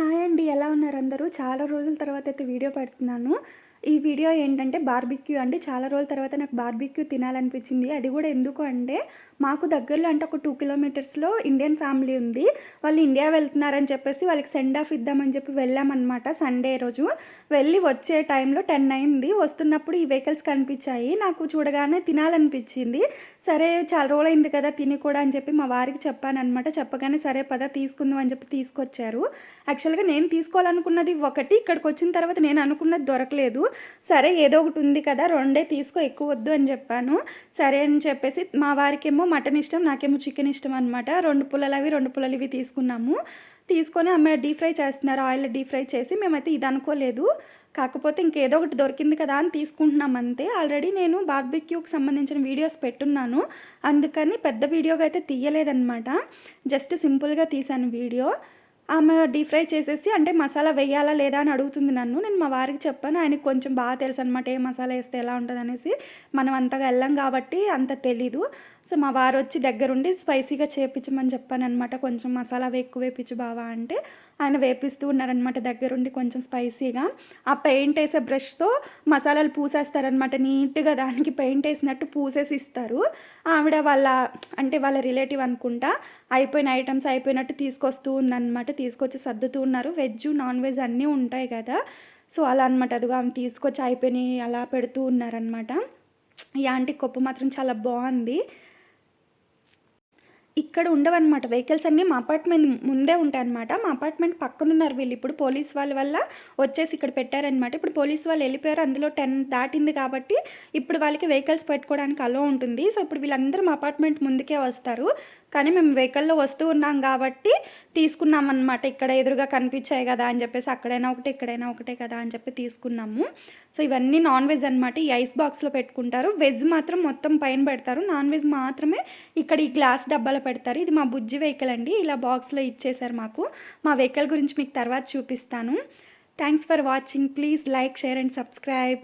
Hi అండి ఎలా ఉన్నారు అందరూ? చాలా రోజుల తర్వాత అయితే వీడియో పెడుతున్నాను. ఈ వీడియో ఏంటంటే బార్బిక్యూ అండి. చాలా రోజుల తర్వాత నాకు బార్బిక్యూ తినాలనిపించింది. అది కూడా ఎందుకు అంటే మాకు దగ్గరలో అంటే ఒక టూ కిలోమీటర్స్లో ఇండియన్ ఫ్యామిలీ ఉంది. వాళ్ళు ఇండియా వెళ్తున్నారని చెప్పేసి వాళ్ళకి సెండ్ ఆఫ్ ఇద్దామని చెప్పి వెళ్ళామన్నమాట సండే రోజు. వెళ్ళి వచ్చే టైంలో టెన్ అయింది. వస్తున్నప్పుడు ఈ వెహికల్స్ కనిపించాయి. నాకు చూడగానే తినాలనిపించింది. సరే చాలా రోజులైంది కదా తిని కూడా అని చెప్పి మా వారికి చెప్పానమాట చెప్పగానే సరే పద తీసుకుందాం అని చెప్పి తీసుకొచ్చారు. యాక్చువల్గా నేను తీసుకోవాలనుకున్నది ఒకటి. ఇక్కడికి వచ్చిన తర్వాత నేను అనుకున్నది దొరకలేదు. సరే ఏదో ఒకటి ఉంది కదా రెండే తీసుకో ఎక్కువ వద్దు అని చెప్పాను. సరే అని చెప్పేసి మా వారికేమో మటన్ ఇష్టం నాకేమో చికెన్ ఇష్టం అనమాట రెండు పుల్లలు అవి రెండు పుల్లలు ఇవి తీసుకున్నాము. తీసుకొని ఆమె డీప్ ఫ్రై చేస్తున్నారు ఆయిల్ డీప్ ఫ్రై చేసి మేమైతే ఇది అనుకోలేదు. కాకపోతే ఇంకేదో ఒకటి దొరికింది కదా అని తీసుకుంటున్నాం అంతే. ఆల్రెడీ నేను బార్బిక్యూకి సంబంధించిన వీడియోస్ పెట్టున్నాను. అందుకని పెద్ద వీడియోగా అయితే తీయలేదన్నమాట. జస్ట్ సింపుల్గా తీశాను వీడియో. ఆమె డీప్ ఫ్రై చేసేసి అంటే మసాలా వేయాలా లేదా అని అడుగుతుంది నన్ను. నేను మా వారికి చెప్పాను ఆయనకి కొంచెం బాగా తెలుసు అనమాట ఏ మసాలా వేస్తే ఎలా ఉంటుంది అనేసి మనం అంతగా వెళ్ళాం కాబట్టి అంత తెలీదు. సో మా వారు వచ్చి దగ్గరుండి స్పైసీగా చేపించమని చెప్పాను అనమాట కొంచెం మసాలా ఎక్కువ వేపించు బావా అంటే ఆయన వేపిస్తూ ఉన్నారనమాట దగ్గరుండి కొంచెం స్పైసీగా. ఆ పెయింట్ వేసే బ్రష్తో మసాలాలు పూసేస్తారనమాట నీట్గా దానికి పెయింట్ వేసినట్టు పూసేసి ఇస్తారు. ఆవిడ వాళ్ళ అంటే వాళ్ళ రిలేటివ్ అనుకుంటా అయిపోయిన ఐటమ్స్ అయిపోయినట్టు తీసుకొస్తూ ఉందన్నమాట. తీసుకొచ్చి సర్దుతూ ఉన్నారు. వెజ్ నాన్ వెజ్ అన్నీ ఉంటాయి కదా. సో అలా అనమాట అదిగో ఆమె తీసుకొచ్చి అయిపోయినాయి అలా పెడుతూ ఉన్నారనమాట ఈ ఆంటీ కొప్పు మాత్రం చాలా బాగుంది ఇక్కడ ఉండవన్నమాట. వెహికల్స్ అన్నీ మా అపార్ట్మెంట్ ముందే ఉంటాయన్నమాట. మా అపార్ట్మెంట్ పక్కనున్నారు వీళ్ళు. ఇప్పుడు పోలీస్ వాళ్ళ వల్ల వచ్చేసి ఇక్కడ పెట్టారనమాట ఇప్పుడు పోలీస్ వాళ్ళు వెళ్ళిపోయారు. అందులో టెన్ దాటింది కాబట్టి ఇప్పుడు వాళ్ళకి వెహికల్స్ పెట్టుకోవడానికి అలో ఉంటుంది. సో ఇప్పుడు వీళ్ళందరూ మా అపార్ట్మెంట్ ముందుకే వస్తారు. కానీ మేము వెహికల్లో వస్తూ ఉన్నాం కాబట్టి తీసుకున్నాం అనమాట ఇక్కడ ఎదురుగా కనిపించాయి కదా అని చెప్పేసి అక్కడైనా ఒకటే ఎక్కడైనా ఒకటే కదా అని చెప్పి తీసుకున్నాము. సో ఇవన్నీ నాన్ వెజ్ అనమాట ఈ ఐస్ బాక్స్లో పెట్టుకుంటారు. వెజ్ మాత్రం మొత్తం పైన పెడతారు. నాన్ వెజ్ మాత్రమే ఇక్కడ ఈ గ్లాస్ డబ్బాలో పెడతారు. ఇది మా బుజ్జి వెహికల్ అండి. ఇలా బాక్స్లో ఇచ్చేసారు మాకు. మా వెహికల్ గురించి మీకు తర్వాత చూపిస్తాను. Thanks for watching. Please like share and subscribe.